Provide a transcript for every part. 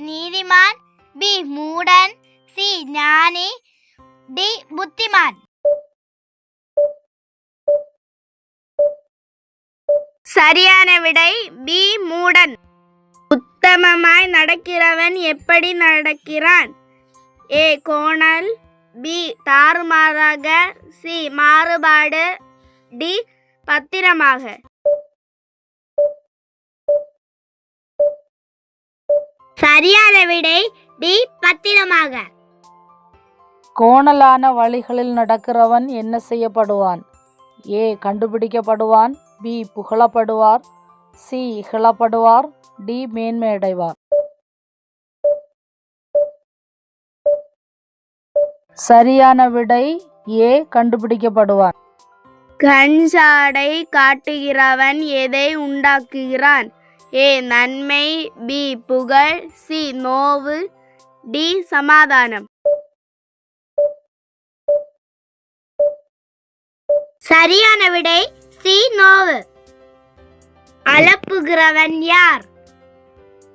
நீதிமான் பி மூடன் சி ஞானி டி புத்திமான் சரியான விடை பி மூடன் உத்தமமாய் நடக்கிறவன் எப்படி நடக்கிறான் ஏ கோணல் பி தாறுமாறாக சி மாறுபாடு டி பத்திரமாக சரியான விடை டி பத்திரமாக. கோணலான வழிகளில் நடக்கிறவன் என்ன செய்யப்படுவான்? ஏ கண்டுபிடிக்கப்படுவான். பி புகழப்படுவார். சி இகழப்படுவார். டி மேன்மையடைவார். சரியான விடை ஏ கண்டுபிடிக்கப்படுவான். கண்சாடை காட்டுகிறவன் எதை உண்டாக்குகிறான்? ஏ நன்மை பி புகழ் சி நோவு டி சமாதானம். சரியான விடை சி நோவு. அலப்புகிறவன் யார்?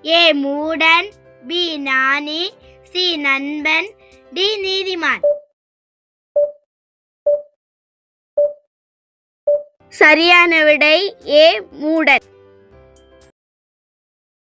ஏ மூடன் பி நாணி சி நண்பன் டி நீதிமான். சரியான விடை ஏ மூடன்.